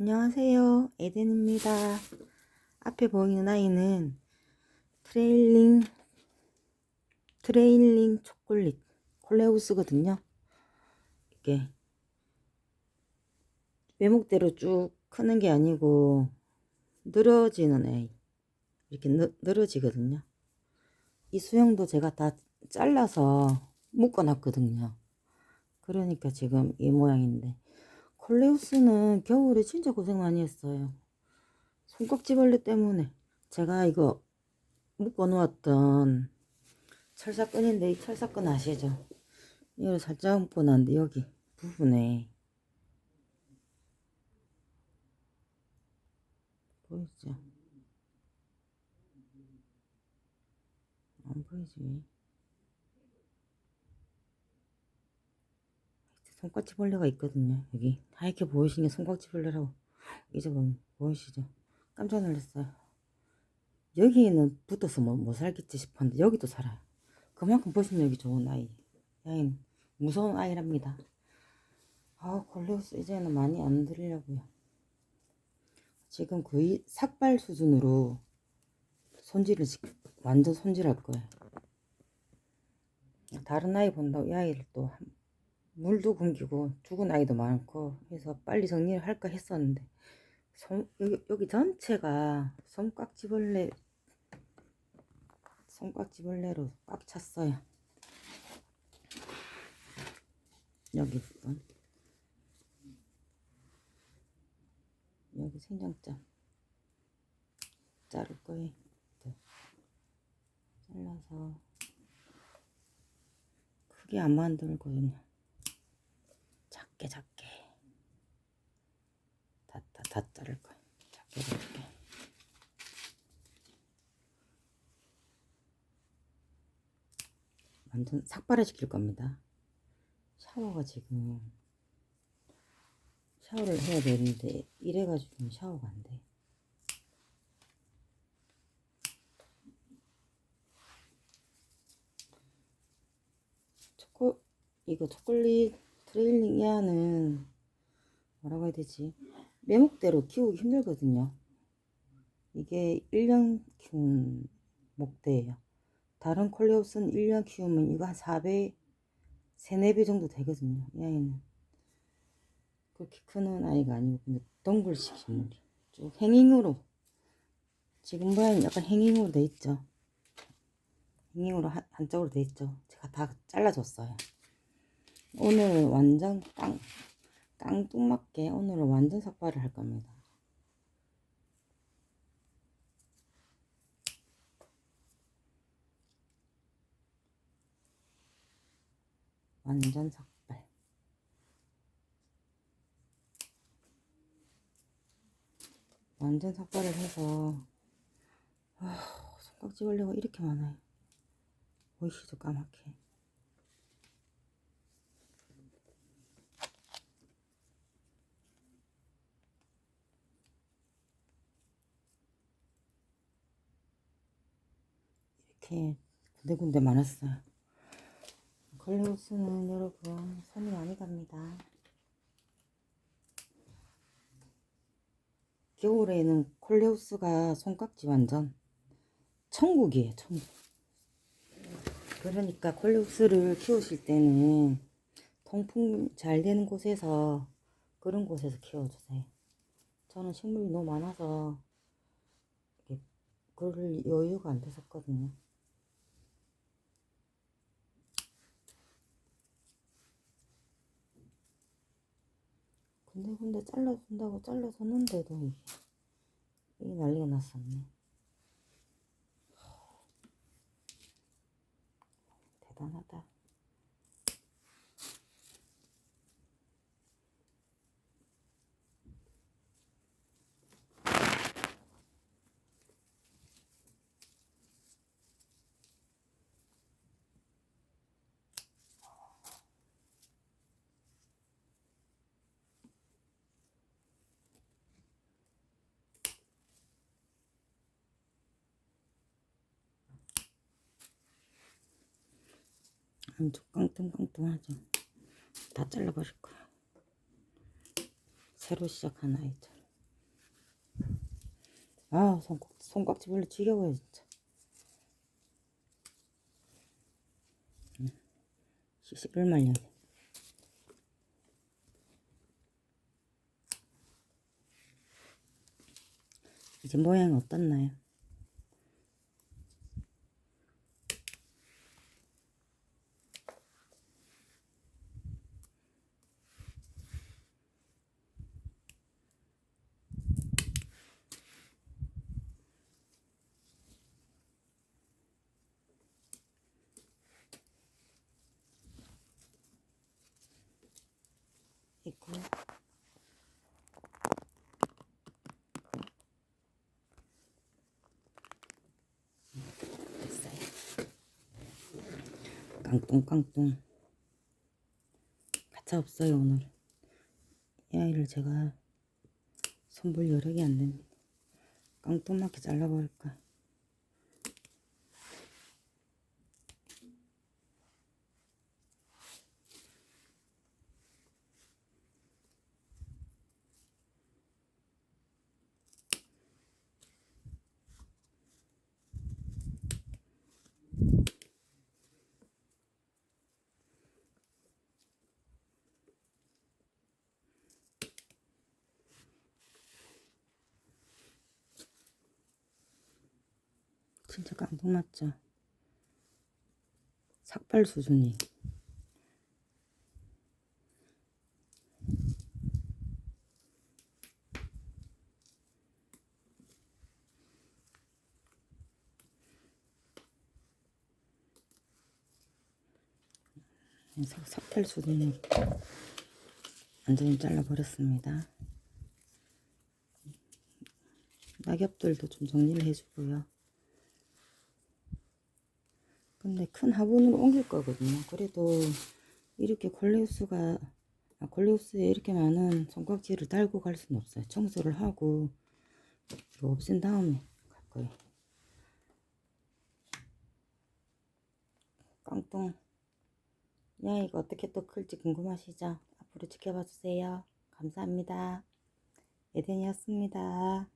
안녕하세요. 에덴입니다. 앞에 보이는 아이는 트레일링, 트레일링 초콜릿, 콜레우스거든요. 이게 외목대로 쭉 크는 게 아니고 늘어지는 애. 이렇게 느, 늘어지거든요. 이 수영도 제가 다 잘라서 묶어 놨거든요. 그러니까 지금 이 모양인데. 콜레우스는 겨울에 진짜 고생 많이 했어요. 손깍지벌레 때문에 제가 이거 묶어 놓았던 철사끈인데 이 철사끈 아시죠? 이걸 살짝 묶어 놨는데 여기 부분에 보이죠? 안 보이지? 손깍지벌레가 있거든요. 여기 하얗게 보이시는 게 손깍지벌레라고 이제 보면 보이시죠? 깜짝 놀랐어요. 여기는 붙어서 뭐, 뭐 살겠지 싶었는데 여기도 살아요. 그만큼 보시면 여기 좋은 아이. 야인 무서운 아이랍니다. 아 콜레우스 이제는 많이 안 들으려고요. 지금 거의 삭발 수준으로 손질을 시- 완전 손질할 거예요. 다른 아이 본다고 이 아이를 또 한- 물도 굶기고 죽은 아이도 많고 해서 빨리 정리를 할까 했었는데 손, 여기, 여기 전체가 손깍지벌레 손깍지벌레로 꽉 찼어요. 여기 부분. 여기 생장점 자를 거예요. 네. 잘라서 크게 안 만들거든요 작게 작게. 다, 다, 다 자를 거야. 작게 작게. 완전 삭발해 시킬 겁니다. 샤워가 지금 샤워를 해야 되는데 이래가지고 샤워가 안돼. 초코 이거 초콜릿 트레일링 이하는 뭐라고 해야 되지? 매목대로 키우기 힘들거든요. 이게 1년 키운 목대예요. 다른 콜레오스는 1년 키우면 이거 한 4배, 3, 4배 정도 되거든요. 이 아이는 그렇게 크는 아이가 아니고 근데 동글식 식물이 쭉 행잉으로 지금 모양이 약간 행잉으로 돼 있죠. 행잉으로 한, 한쪽으로 돼 있죠. 제가 다 잘라줬어요. 오늘 완전 깡, 깡뚱맞게 오늘은 완전 삭발을 할 겁니다. 완전 삭발. 완전 삭발을 해서 아, 손깍지 벌레가 이렇게 많아요. 보이시죠 까맣게. 이렇게 군데군데 많았어요. 컬레우스는 여러분 손이 많이 갑니다. 겨울에는 콜레우스가 손깍지 완전 천국이에요, 천국. 그러니까 콜레우스를 키우실 때는 통풍 잘 되는 곳에서 그런 곳에서 키워주세요. 저는 식물이 너무 많아서 그럴 여유가 안 됐었거든요. 근데 근데 잘라준다고 잘라줬는데도 이게, 이게 난리가 났었네. 대단하다. 아주 깡뚱깡뚱하죠. 다 잘라버릴 거야. 새로 시작한 아이들. 아, 손, 손깍지 벌레 지겨워요, 진짜. 음, 시식을 말려야 돼. 이제 모양 어떻나요? 있고 됐어요. 깡뚱깡뚱 가차 없어요 오늘. 이 아이를 제가 손볼 여력이 안 됩니다. 깡뚱맞게 잘라버릴까. 진짜 깡통맞죠? 삭발 수준이. 삭- 삭발 수준이 완전히 잘라버렸습니다. 낙엽들도 좀 정리를 해주고요. 근데 큰 화분으로 옮길 거거든요. 그래도 이렇게 콜레우스가 아, 콜레우스에 이렇게 많은 손깍지를 달고 갈 수는 없어요. 청소를 하고 이거 없앤 다음에 갈 거예요. 깡통 야 이거 어떻게 또 클지 궁금하시죠? 앞으로 지켜봐 주세요. 감사합니다. 에덴이었습니다.